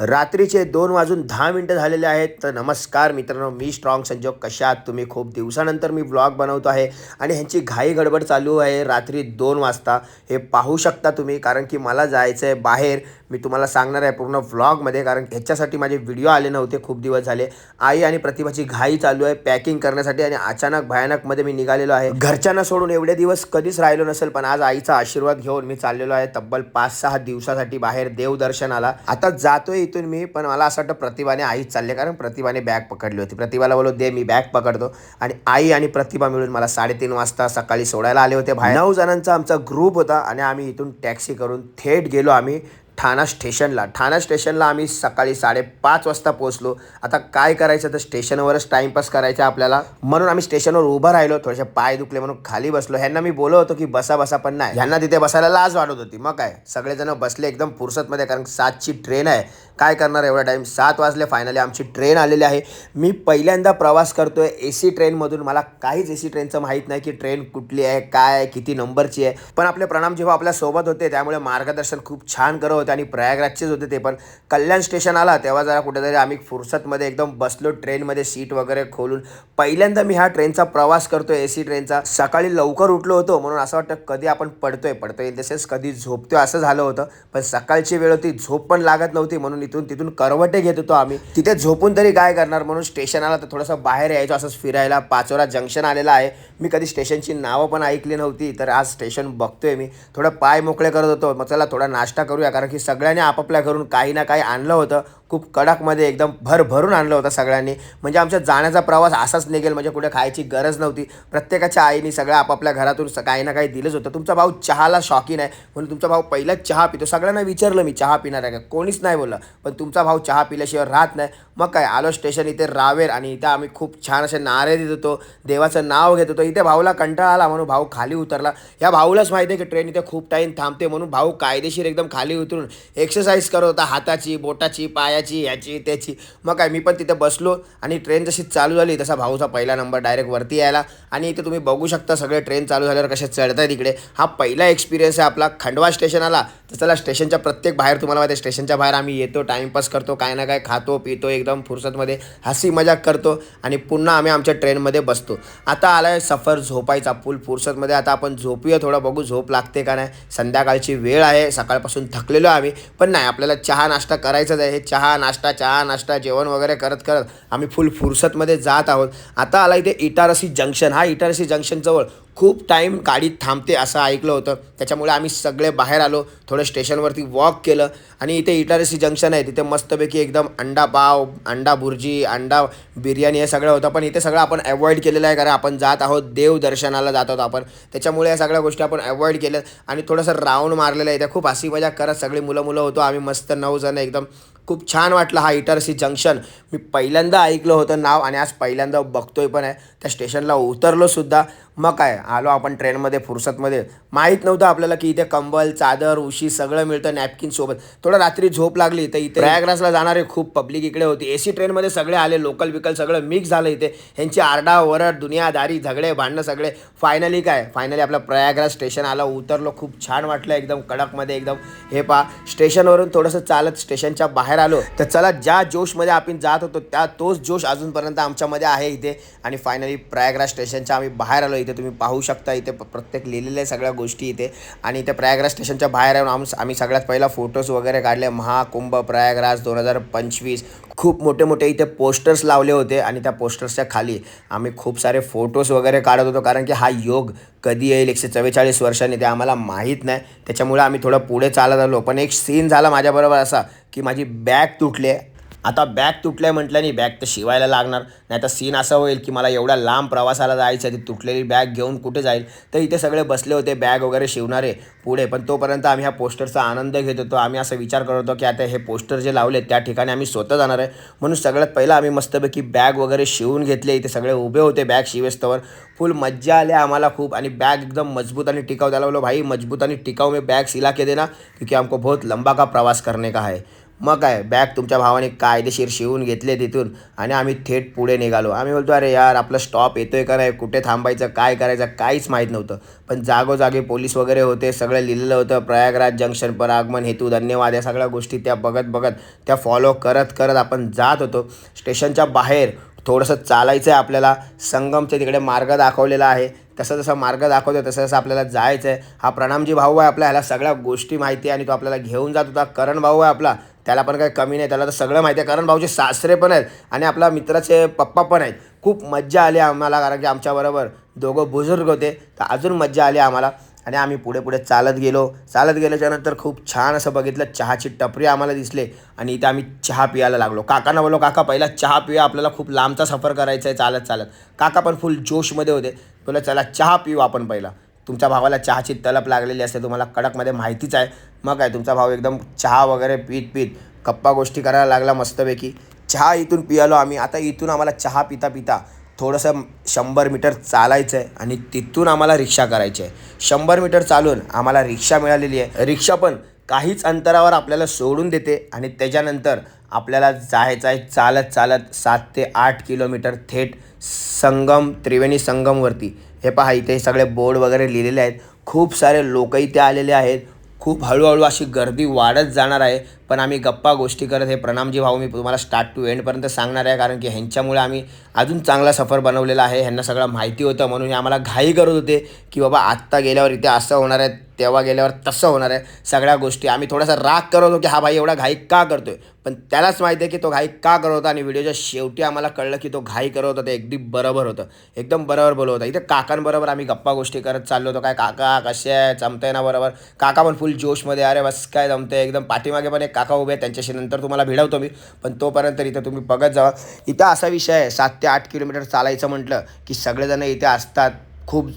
रात्रीचे दोन वाजून दहा मिनटं झालेले आहेत. तर नमस्कार मित्रांनो मी स्ट्रॉंग संजोग. कशा तुम्ही? खूप दिवसानंतर मी ब्लॉग बनवतो आहे आणि ह्यांची घाई गडबड चालू आहे रात्री दोन वाजता. हे पाहू शकता तुम्ही कारण की मला जायचं आहे बाहेर. मी तुम्हाला सांगणार आहे पूर्ण व्लॉगमध्ये कारण ह्याच्यासाठी माझे व्हिडिओ आले नव्हते खूप दिवस झाले. आई आणि प्रतिभाची घाई चालू आहे पॅकिंग करण्यासाठी आणि अचानक भयानकमध्ये मी निघालेलो आहे. घरच्यांना सोडून एवढे दिवस कधीच राहिलो नसेल पण आज आईचा आशीर्वाद घेऊन मी चाललेलो आहे तब्बल पाच सहा दिवसासाठी बाहेर देवदर्शनाला. आता जातोय इथून मी पण मला असं वाटतं प्रतिभाने आईच चालले कारण प्रतिभाने बॅग पकडली होती. प्रतिभाला बोललो दे मी बॅग पकडतो. आणि आई आणि प्रतिभा मिळून मला साडेतीन वाजता सकाळी सोडायला आले होते बाहेर. नऊ जणांचा आमचा ग्रुप होता आणि आम्ही इथून टॅक्सी करून थेट गेलो आम्ही. ठाणा स्टेशनला. ठाणा स्टेशनला आम्ही सकाळी साडेपाच वाजता पोहोचलो. आता काय करायचं? तर स्टेशनवरच टाईमपास करायचा आपल्याला. म्हणून आम्ही स्टेशनवर उभं राहिलो. थोडेसे पाय दुखले म्हणून खाली बसलो. ह्यांना मी बोललो होतो की बसा बसा पण नाही. ह्यांना तिथे बसायला लाज वाटत होती. मग काय? सगळेजण बसले एकदम फुरसतमध्ये कारण सातची ट्रेन आहे. काय करणार एवढा टाईम सात वाजले. फायनली आमची ट्रेन आलेली आहे. मी पहिल्यांदा प्रवास करतोय ए सी ट्रेनमधून मला काहीच ए सी ट्रेनचं माहीत नाही की ट्रेन कुठली आहे काय आहे किती नंबरची आहे. पण आपले प्रणाम जेव्हा आपल्यासोबत होते त्यामुळे मार्गदर्शन खूप छान करत होते. आणि प्रयागराजचेच होते ते. पण कल्याण स्टेशन आला तेव्हा जरा कुठेतरी आम्ही फुरसतमध्ये एकदम बसलो ट्रेनमध्ये सीट वगैरे खोलून. पहिल्यांदा मी ह्या ट्रेनचा प्रवास करतो ए सी ट्रेनचा सकाळी लवकर उठलो होतो म्हणून असं वाटतं कधी आपण पडतोय पडतोय तसेच कधी झोपतोय असं झालं होतं. पण सकाळची वेळ होती झोप पण लागत नव्हती म्हणून इथून तिथून करवटे घेत होतो आम्ही. तिथे झोपून तरी काय करणार म्हणून स्टेशन आला तर थोडंसं बाहेर यायचो असंच फिरायला. पाचोरा जंक्शन आलेलं आहे. मी कधी स्टेशनची नावं पण ऐकली नव्हती तर आज स्टेशन बघतोय मी. थोडं पाय मोकळे करत होतो. मग चला थोडा नाश्ता करूया कारण की सगळ्यांनी आपापल्या घरून काही ना काही आणलं होतं. खूप कडकमध्ये एकदम भरभरून आणलं होतं सगळ्यांनी. म्हणजे आमच्या जाण्याचा प्रवास असाच निघेल म्हणजे कुठे खायची गरज नव्हती. प्रत्येकाच्या आईने सगळ्या आपापल्या घरातून काही ना काही दिलंच होतं. तुमचा भाऊ चहाला शौकीन आहे. म्हणून तुमचा भाऊ पहिलाच चहा पितो. सगळ्यांना विचारलं मी चहा पिणार आहे का? कोणीच नाही बोललं. पण तुमचा भाऊ चहा पिल्याशिवाय राहत नाही. मग काय आलो स्टेशन इथे रावेर आणि इथं आम्ही खूप छान असे नारे देत होतो. देवाचं नाव घेत होतो. इथे भाऊला कंटाळा आला म्हणून भाऊ खाली उतरला. या भाऊलाच माहिती आहे की ट्रेन इथे खूप टाईम थांबते म्हणून भाऊ कायदेशीर एकदम खाली उतरून एक्सरसाइज करत होता. हाताची बोटाची पाय याची त्याची. मग काय मी पण तिथे बसलो आणि ट्रेन जशी चालू झाली तसा भाऊचा पहिला नंबर डायरेक्ट वरती यायला. आणि इथे तुम्ही बघू शकता सगळे ट्रेन चालू झाल्यावर कसे चढत आहे तिकडे हा पहिला एक्सपिरियन्स आहे आपला खंडवा स्टेशन आला. तर चला स्टेशनच्या प्रत्येक बाहेर तुम्हाला माहिती आहे स्टेशनच्या बाहेर आम्ही येतो टाईमपास करतो काय ना काय खातो पितो एकदम फुरसतमध्ये हसी मजाक करतो आणि पुन्हा आम्ही आमच्या ट्रेनमध्ये बसतो. आता आला आहे सफर झोपायचा फुल फुरसतमध्ये. आता आपण झोपूया थोडं बघू झोप लागते का नाही. संध्याकाळची वेळ आहे सकाळपासून थकलेलो आम्ही. पण नाही आपल्याला चहा नाश्ता करायचाच आहे. हे चहा नाश्ता चहा नाश्ता जेवण वगैरे करत करत आम्ही फुल फुरसतमध्ये जात आहोत. आता आला इथे इटारसी जंक्शन. हा इटारसी जंक्शनजवळ खूप टाईम गाडी थांबते असं ऐकलं होतं. त्याच्यामुळे आम्ही सगळे बाहेर आलो थोडं स्टेशनवरती वॉक केलं आणि इथे इटारसी जंक्शन आहे. तिथे मस्तपैकी एकदम अंडा पाव अंडा भुर्जी अंडा बिर्याणी हे सगळं होतं. पण इथे सगळं आपण अवॉइड केलेलं आहे कारण आपण जात आहोत देवदर्शनाला जात आहोत आपण. त्याच्यामुळे या सगळ्या गोष्टी आपण अवॉइड केल्या आणि थोडंसं राऊंड मारलेलं आहे. इथे खूप हसी मजा करत सगळी मुलं मुलं होतो. आम्ही मस्त नऊ जण एकदम खूप छान वाटलं हा इटारसी जंक्शन मी पहिल्यांदा ऐकलं होतं नाव आणि आज पहिल्यांदा बघतोय पण आहे. त्या स्टेशनला उतरलो सुद्धा. मग काय? आलो आपण ट्रेनमध्ये फुरसतमध्ये. माहीत नव्हतं आपल्याला की इथे कंबल चादर उशी सगळं मिळतं नॅपकिन सोबत. थोडं रात्री झोप लागली तर इथे प्रयागराजला जाणारे खूप पब्लिक इकडे होती. ए सी ट्रेनमध्ये सगळे आले लोकल बिकल सगळं मिक्स झालं इथे. ह्यांची आरडा ओरड दुनियादारी झगडे भांडणं सगळे. फायनली काय? फायनली आपलं प्रयागराज स्टेशन आलं उतरलो. खूप छान वाटलं एकदम कडकमध्ये एकदम. हे पा स्टेशनवरून थोडंसं चालत स्टेशनच्या बाहेर आलो. तर चला ज्या जोशमध्ये आपण जात होतो त्या तोच जोश अजूनपर्यंत आमच्यामध्ये आहे इथे. आणि फायनली प्रयागराज स्टेशनच्या आम्ही बाहेर आलो. इथे तुम्ही पाहू शकता. इथे प्रत्येक लिहिलेल्या सगळ्या गोष्टी इथे. आणि इथे प्रयागराज स्टेशनच्या बाहेर येऊन आम आम्ही सगळ्यात पहिला फोटोज वगैरे काढले. महाकुंभ प्रयागराज दोन हजार पंचवीस. खूप मोठे मोठे इथे पोस्टर्स लावले होते आणि त्या पोस्टर्सच्या खाली आम्ही खूप सारे फोटोज वगैरे काढत होतो. कारण की हा योग कधी येईल? एकशे चव्वेचाळीस वर्षांनी ते आम्हाला माहीत नाही. त्याच्यामुळे आम्ही थोडं पुढे चालत आलो. पण एक सीन झाला माझ्याबरोबर असा की माझी बॅग तुटली आता बॅग तुटल्या म्हटल्याने बॅग तर शिवायला लागणार. नाही तर सीन असं होईल की मला एवढ्या लांब प्रवासाला जायचं आहे ती तुटलेली बॅग घेऊन कुठे जाईल? तर इथे सगळे बसले होते बॅग वगैरे शिवणारे पुढे. पण तोपर्यंत आम्ही ह्या पोस्टरचा आनंद घेत होतो. आम्ही असा विचार करत होतो की आता हे पोस्टर जे लावले त्या ठिकाणी आम्ही स्वतः जाणार आहे. म्हणून सगळ्यात पहिला आम्ही मस्तपैकी बॅग वगैरे शिवून घेतले. इथे सगळे उभे होते बॅग शिवेस्तवर. फुल मज्जा आली आम्हाला खूप आणि बॅग एकदम मजबूत आणि टिकाऊ. त्याला बोलो भाई मजबूत आणि टिकाऊ मी बॅग सिला के देना क्योंकि हमको बहुत लंबा का प्रवास करने का है. मग काय बॅग तुमच्या भावाने कायदेशीर शिवून घेतले तिथून आणि आम्ही थेट पुढे निघालो. आम्ही बोलतो अरे यार आपला स्टॉप येतोय का नाही? कुठे थांबायचं? काय करायचं? काहीच माहीत नव्हतं. पण जागोजागी पोलीस वगैरे होते सगळं लिहिलेलं होतं. प्रयागराज जंक्शन पर आगमन हेतू धन्यवाद या सगळ्या गोष्टी त्या बघत बघत त्या फॉलो करत करत आपण जात होतो. स्टेशनच्या बाहेर थोडंसं चालायचं आहे आपल्याला. संगमच्या तिकडे मार्ग दाखवलेला आहे. तसं तसं मार्ग दाखवतो तसं तसं आपल्याला जायचं आहे हा प्रणामजी भाऊ आहे आपल्या ह्याला सगळ्या गोष्टी माहिती आहे आणि तो आपल्याला घेऊन जात होता. करण भाऊ आहे आपला त्याला पण काही कमी नाही. त्याला तर सगळं माहिती आहे. करण भाऊचे सासरे पण आहेत आणि आपल्या मित्राचे पप्पा पण आहेत. खूप मज्जा आली आम्हाला कारण की आमच्याबरोबर दोघं बुजुर्ग होते. तर अजून मज्जा आली आम्हाला. आणि आम्ही पुढे पुढे चालत गेलो. चालत गेल्याच्यानंतर खूप छान असं बघितलं. चहाची टपरी आम्हाला दिसले. आणि इथे आम्ही चहा पियाला लागलो. काकांना बोललो काका पहिला चहा पिया आपल्याला खूप लांबचा सफर करायचा आहे. चालत चालत. काका पण फुल जोशमध्ये होते. बोला चला चहा पिऊ आपण पहिला. तुमच्या भावाला चहाची तलप लागलेली असते. तुम्हाला कडकमध्ये माहितीच आहे. मग काय तुमचा भाऊ एकदम चहा वगैरे पीत पीत गप्पा गोष्टी करायला लागला मस्तपैकी. चहा इथून पियालो आम्ही. आता इथून आम्हाला चहा पिता पिता थोडंसं शंभर मीटर चालायचं आहे आणि तिथून आम्हाला रिक्षा करायची आहे शंभर मीटर चालून आम्हाला रिक्षा मिळालेली आहे. रिक्षा पण काहीच अंतरावर आपल्याला सोडून देते आणि त्याच्यानंतर आपल्याला जायचं आहे चालत चालत सात ते आठ किलोमीटर थेट संगम त्रिवेणी संगमवरती. हे पहा इथे सगळे बोर्ड वगैरे लिहिलेले आहेत. खूप सारे लोक इथे आलेले आहेत. खूप हळूहळू अशी गर्दी वाढत जाणार आहे. पण आम्ही गप्पा गोष्टी करत हे प्रणामजी भाऊ मी तुम्हाला स्टार्ट टू एंडपर्यंत सांगणार आहे. कारण की ह्यांच्यामुळे आम्ही अजून चांगला सफर बनवलेला आहे. ह्यांना सगळं माहिती होतं. म्हणून हे आम्हाला घाई करत होते की बाबा आत्ता गेल्यावर इथे असं होणार आहे तेव्हा गेल्यावर तसं होणार आहे. सगळ्या गोष्टी आम्ही थोडासा राग करत होतो की हा भाई एवढा घाई का करतोय? पण त्यालाच माहिती आहे की तो घाई का करत होता आणि व्हिडिओच्या शेवटी आम्हाला कळलं की तो घाई करत होता ते अगदी बरोबर होतं. एकदम बरोबर बोलत होता. इथे काकांबरोबर आम्ही गप्पा गोष्टी करत चाललो होतो. काय काका कसे आहे जमतंय ना बरोबर? काका पण फुल जोशमध्ये. अरे बस काय जमतंय? एकदम पाठीमागे पण एक काका उभे आहेत. त्यांच्याशी नंतर तुम्हाला भिडवतो मी. पण तोपर्यंत इथं तुम्ही बघत जावा इथं असा विषय आहे. सात ते आठ किलोमीटर चालायचं म्हटलं की सगळेजण इथे असतात. खूप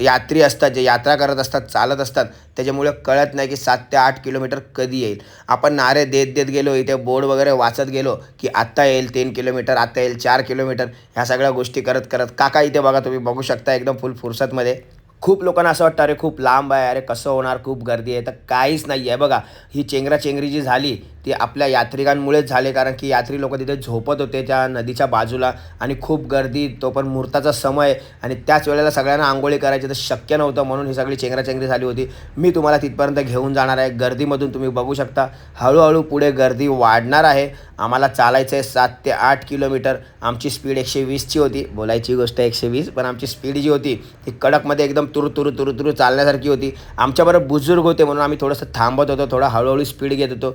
यात्री असतात जे यात्रा करत असतात चालत असतात त्याच्यामुळे कळत नाही की सात ते आठ किलोमीटर कधी येईल. आपण नारे देत देत गेलो इथे बोर्ड वगैरे वाचत गेलो की आत्ता येईल तीन किलोमीटर आत्ता येईल चार किलोमीटर ह्या सगळ्या गोष्टी करत करत. काका इथे बघा तुम्ही बघू शकता एकदम फुल फुरसतमध्ये. खूप लोकांना असं वाटतं अरे खूप लांब आहे अरे कसं होणार खूप गर्दी आहे. तर काहीच नाही आहे बघा ही चेंगराचेंगरी जी झाली ती आपल्या यात्रिकांमुळेच झाले कारण की यात्री लोक तिथे झोपत होते त्या नदीच्या बाजूला आणि खूप गर्दी तो पण मुहूर्ताचा समय आणि त्याच वेळेला सगळ्यांना आंघोळी करायची तर शक्य नव्हतं म्हणून ही सगळी चेंगराचेंगरी झाली होती. मी तुम्हाला तिथपर्यंत घेऊन जाणार आहे. गर्दीमधून तुम्ही बघू शकता हळूहळू पुढे गर्दी वाढणार आहे. आम्हाला चालायचं आहे सात ते आठ किलोमीटर. आमची स्पीड एकशे वीसची होती. बोलायची गोष्ट एकशे वीस पण आमची स्पीड जी होती ती कडकमध्ये एकदम तुरु तुरु तुरु तुरु चालण्यासारखी होती. आमच्याबरोबर बुजुर्ग होते म्हणून आम्ही थोडंसं थांबत होतो थोडं हळूहळू स्पीड घेत होतो.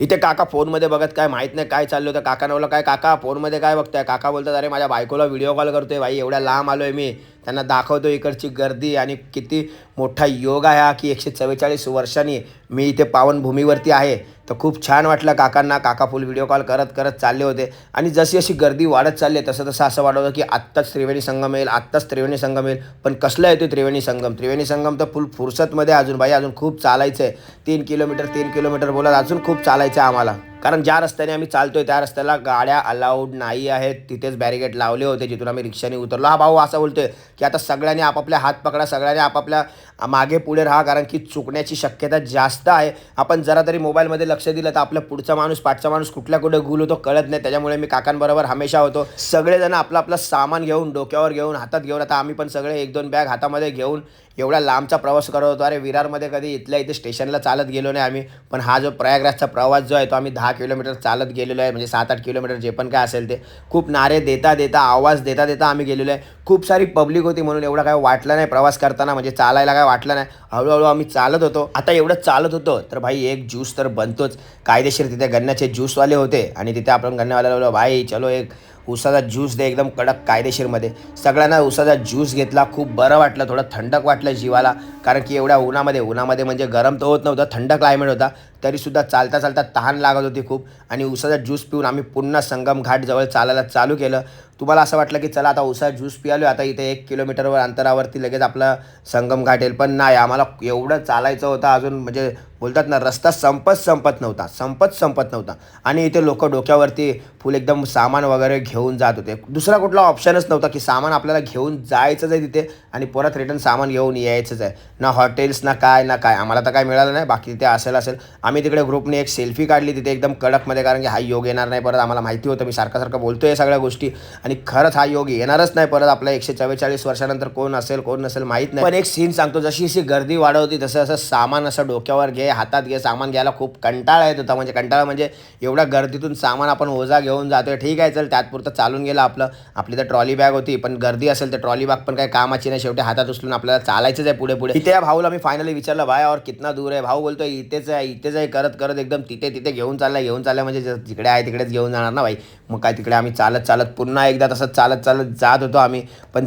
इथे काका फोनमध्ये बघत काय माहीत नाही काय चाललं होतं. काकानं नवलं काय काका फोनमध्ये काय बघताय? काका बोलतात अरे माझ्या बायकोला व्हिडिओ कॉल करतोय भाई एवढ्या लांब आलो आहे मी. त्यांना दाखवतो इकडची गर्दी आणि किती मोठा योग आहे हा की एकशे चव्वेचाळीस वर्षांनी मी इथे पावनभूमीवरती आहे. तर खूप छान वाटलं काकांना. काका फुल व्हिडिओ कॉल करत करत चालले होते. आणि जशी अशी गर्दी वाढत चालली आहे तसं तसं असं वाटत होतं की आत्ताच त्रिवेणी संगम येईल आत्ताच त्रिवेणी संगम येईल. पण कसलं येतो त्रिवेणी संगम? त्रिवेणी संगम तर फुल फुरसतमध्ये अजून भाई अजून खूप चालायचं आहे तीन किलोमीटर तीन किलोमीटर बोलत अजून खूप चालायचं आहे आम्हाला. कारण ज्या रस्त्याने आम्ही चालतोय त्या रस्त्याला गाड्या अलाउड नाही आहेत. तिथेच बॅरिगेट लावले होते जिथून आम्ही रिक्षाने उतरलो. हा भाऊ असं बोलतोय की आता सगळ्यांनी आपापल्या हात पकडा सगळ्यांनी आपापल्या मागे पुढे राहा कारण की चुकण्याची शक्यता जास्त आहे. आपण जरा तरी मोबाईलमध्ये लक्ष दिलं तर आपला पुढचा माणूस पाठचा माणूस कुठल्या कुठे गुल होतो कळत नाही. त्याच्यामुळे मी काकांबरोबर हमेशा होतो. सगळेजण आपलं आपलं सामान घेऊन डोक्यावर घेऊन हातात घेऊन आता आम्ही पण सगळे एक दोन बॅग हातामध्ये घेऊन एवढा लांबचा प्रवास करत होतो. अरे विरारमध्ये कधी इथल्या इथे स्टेशनला चालत गेलो नाही आम्ही. पण हा जो प्रयागराजचा प्रवास जो आहे तो आम्ही दहा किलोमीटर चालत गेलेलो आहे. म्हणजे सात आठ किलोमीटर जे पण काय असेल ते. खूप नारे देता देता आवाज देता देता आम्ही गेलेलो आहे. खूप सारी पब्लिक होती म्हणून एवढा काय वाटलं नाही प्रवास करताना. म्हणजे चालायला काय वाटलं नाही. हळूहळू आम्ही चालत होतो. आता एवढं चालत होतो तर भाई एक ज्यूस तर बनतोच. कायदेशीर तिथे गन्नाचे ज्यूसवाले होते. आणि तिथे आपण गन्नावाल्याला बोललो भाई चलो एक उसाचा ज्यूस दे एकदम कडक कायदेशीरमध्ये. सगळ्यांना उसाचा ज्यूस घेतला खूप बरं वाटलं थोडं थंडक वाटलं जीवाला. कारण की एवढ्या उन्हामध्ये उन्हामध्ये म्हणजे गरम तर होत नव्हतं थंड क्लायमेट होता. तरीसुद्धा चालता चालता तहान लागत होती खूप. आणि उसाचा ज्यूस पिऊन आम्ही पुन्हा संगम घाटजवळ चालायला चालू केलं. तुम्हाला असं वाटलं की चला आता उसा ज्यूस पियालो आता इथे एक किलोमीटरवर अंतरावरती लगेच आपला संगम घाटेल पण नाही आम्हाला एवढं चालायचं होतं अजून म्हणजे बोलतात ना रस्ता संपत संपत नव्हता संपत संपत नव्हता. आणि इथे लोक डोक्यावरती फुल एकदम सामान वगैरे घेऊन जात होते. दुसरा कुठला ऑप्शनच नव्हता की सामान आपल्याला घेऊन जायचंच आहे तिथे आणि परत रिटर्न सामान घेऊन यायचंच आहे. ना हॉटेल्स ना काय ना काय आम्हाला तर काय मिळालं नाही बाकी तिथे असेल असेल. आम्ही तिकडे ग्रुपने एक सेल्फी काढली तिथे एकदम कडकमध्ये कारण की हा योग येणार नाही परत आम्हाला माहिती होतं मी सारखं सारखं बोलतो या सगळ्या गोष्टी. आणि खरंच हा योग येणारच नाही परत आपल्या एकशे चव्वेचाळीस वर्षानंतर कोण असेल कोण नसेल माहीत नाही. पण एक सीन सांगतो जशी अशी गर्दी वाढवती तसं असं सामान असं डोक्यावर घे हातात घे सामान घ्यायला खूप कंटाळा येत होता. म्हणजे कंटाळा म्हणजे एवढ्या गर्दीतून सामान आपण ओझा घेऊन जातोय. ठीक आहे चल त्यातपुरतं चालून गेलं आपलं. आपली तर ट्रॉली बॅग होती पण गर्दी असेल तर ट्रॉली बॅग पण काही कामाची नाही. शेवटी हातात उचलून आपल्याला चालायचंच आहे पुढे पुढे. इथे या भाऊला मी फायनली विचारलं भाई और कितना दूर आहे? भाऊ बोलतोय इथेच आहे इथेच आहे करत करत एकदम तिथे तिथे घेऊन चाललाय घेऊन चालला म्हणजे जिकडे आहे तिकडेच घेऊन जाणार ना भाई. मग काय तिकडे आम्ही चालत चालत पुन्हा एकदा तसंच चालत चालत जात होतो आम्ही. पण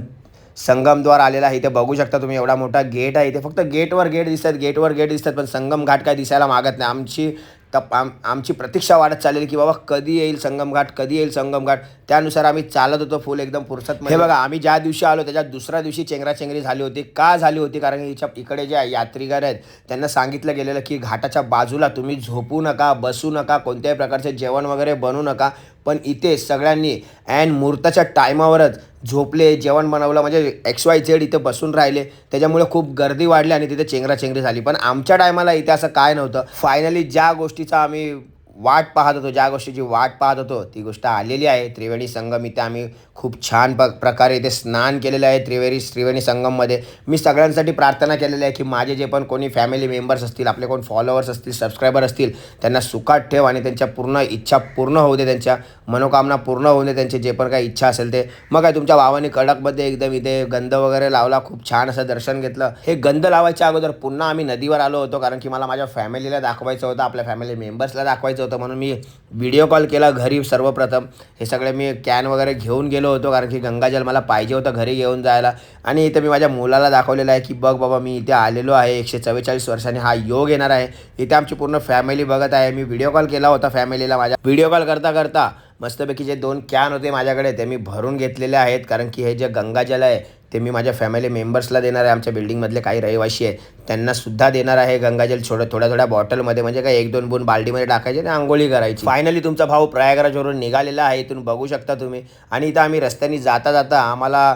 संगमद्वार आलेला आहे इथे बघू शकता तुम्ही एवढा मोठा गेट आहे. इथे फक्त गेटवर गेट दिसतात गेटवर गेट दिसतात पण संगम घाट काय दिसायला मागत नाही. आमची तप आम आमची प्रतीक्षा वाढत चाललेली की बाबा कधी येईल संगम घाट कधी येईल संगम घाट? त्यानुसार आम्ही चालत होतो फुल एकदम फुरसत हे बघा आम्ही ज्या दिवशी आलो त्याच्या दुसऱ्या दिवशी चेंगराचेंगरी झाली होती. का झाली होती? कारण की हिच्या इकडे जे यात्रीगार आहेत त्यांना सांगितलं गेलेलं की घाटाच्या बाजूला तुम्ही झोपू नका बसू नका कोणत्याही प्रकारचे जेवण वगैरे बनवू नका. पण इथे सगळ्यांनी अँड मुहूर्ताच्या टायमावरच झोपले जेवण बनवलं म्हणजे एक्स वाय झेड इथे बसून राहिले. त्याच्यामुळे खूप गर्दी वाढली आणि तिथे चेंगराचेंगरी झाली. पण आमच्या टायमाला इथे असं काय नव्हतं. फायनली ज्या गोष्टीचा आम्ही वाट पाहत होतो ज्या गोष्टीची वाट पाहत होतो ती गोष्ट आलेली आहे. त्रिवेणी संगम इथे आम्ही खूप छान प प्रकारे इथे स्नान केलेलं आहे. त्रिवेणी त्रिवेणी संगममध्ये मी सगळ्यांसाठी प्रार्थना केलेली आहे की माझे जे पण कोणी फॅमिली मेंबर्स असतील आपले कोण फॉलोअर्स असतील सबस्क्रायबर असतील त्यांना सुखात ठेव आणि त्यांच्या पूर्ण इच्छा पूर्ण होऊ दे त्यांच्या मनोकामना पूर्ण होऊ दे त्यांची जे पण काही इच्छा असेल ते. मग काय तुमच्या भावाने कडकमध्ये एकदम इथे गंध वगैरे लावला खूप छान असं दर्शन घेतलं. हे गंध लावायच्या अगोदर पुन्हा आम्ही नदीवर आलो होतो कारण की मला माझ्या फॅमिलीला दाखवायचं होतं आपल्या फॅमिली मेंबर्सला दाखवायचं होतं म्हणून मी व्हिडिओ कॉल केला घरी सर्वप्रथम. हे सगळे मी कॅन वगैरे घेऊन गेलो होतो कारण की गंगाजल मला पाहिजे होतं घरी घेऊन जायला. आणि इथं मी माझ्या मुलाला दाखवलेलं आहे की बघ बाबा मी इथे आलेलो आहे. एकशे चव्वेचाळीस वर्षांनी हा योग येणार आहे. इथे आमची पूर्ण फॅमिली बघत आहे. मी व्हिडिओ कॉल केला होता फॅमिलीला माझ्या. व्हिडिओ कॉल करता करता मस्तपैकी जे दोन कॅन होते माझ्याकडे ते मी भरून घेतलेले आहेत. कारण की हे जे गंगाजल आहे ते मी माझ्या फॅमिली मेंबर्सला देणार आहे. आमच्या बिल्डिंगमधले काही रहिवाशी आहेत त्यांनासुद्धा देणार आहे. गंगाजल छोडं थोड्या थोड्या बॉटलमध्ये म्हणजे काय एक दोन बून बालडीमध्ये टाकायचे आणि आंघोळी करायची. फायनली तुमचा भाऊ प्रयागराजवरून निघालेला आहे इथून बघू शकता तुम्ही. आणि इथं आम्ही रस्त्याने जाता जाता आम्हाला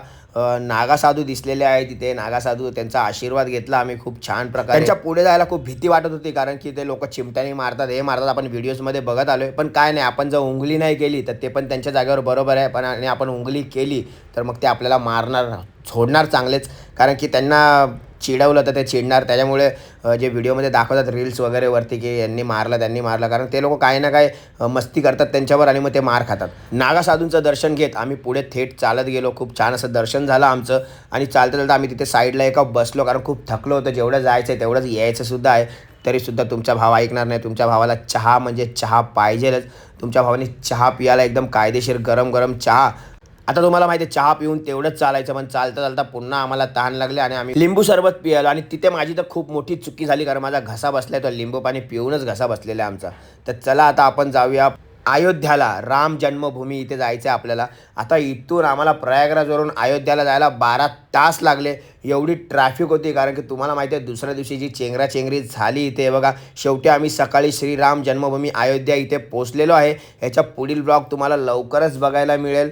नागासाधू दिसलेले आहे तिथे नागासाधू त्यांचा आशीर्वाद घेतला आम्ही खूप छान प्रकारे. त्यांच्या पुढे जायला खूप भीती वाटत होती कारण की ते लोक चिमट्याने मारतात हे मारतात. आपण व्हिडिओजमध्ये बघत आलोय. पण काय नाही आपण जर उंगली नाही केली तर ते पण त्यांच्या जागेवर बरोबर आहे. पण आणि आपण उंगली केली तर मग ते आपल्याला मारणार सोडणार चांगलेच. कारण की त्यांना चिडवलं तर ते चिडणार. त्याच्यामुळे जे व्हिडिओमध्ये दाखवतात रील्स वगैरे वरती की यांनी मारलं त्यांनी मारलं. कारण ते लोक काही ना काही मस्ती करतात त्यांच्यावर आणि मग ते मार खातात. नागासाधूंचं दर्शन घेत आम्ही पुढे थेट चालत गेलो. खूप छान असं दर्शन झालं आमचं. आणि चालता चालता आम्ही तिथे साईडला एका बसलो. कारण खूप थकलो होतं. जेवढं जायचं आहे तेवढंच यायचं सुद्धा आहे. तरीसुद्धा तुमचा भाव ऐकणार नाही. तुमच्या भावाला चहा म्हणजे चहा पाहिजेलच. तुमच्या भावाने चहा पियाला एकदम कायदेशीर गरम गरम चहा आता तुम्हाला माहिती आहे चहा पिऊन तेवढंच चालायचं पण चालता चालता पुन्हा आम्हाला तहान लागले आणि आम्ही लिंबू सरबत पियालो. आणि तिथे माझी तर खूप मोठी चुकी झाली कारण माझा घसा बसलाय तो लिंबू पाणी पिऊनच घसा बसलेला आहे आमचा. तर चला आता आपण जाऊया अयोध्याला. राम जन्मभूमी इथे जायचं आहे आपल्याला. आता इथून आम्हाला प्रयागराजवरून अयोध्याला जायला बारा तास लागले. एवढी ट्रॅफिक होती कारण की तुम्हाला माहिती आहे दुसऱ्या दिवशी जी चेंगराचेंगरी झाली इथे बघा शेवटी आम्ही सकाळी श्रीराम जन्मभूमी अयोध्या इथे पोचलेलो आहे. ह्याच्या पुढील ब्लॉग तुम्हाला लवकरच बघायला मिळेल.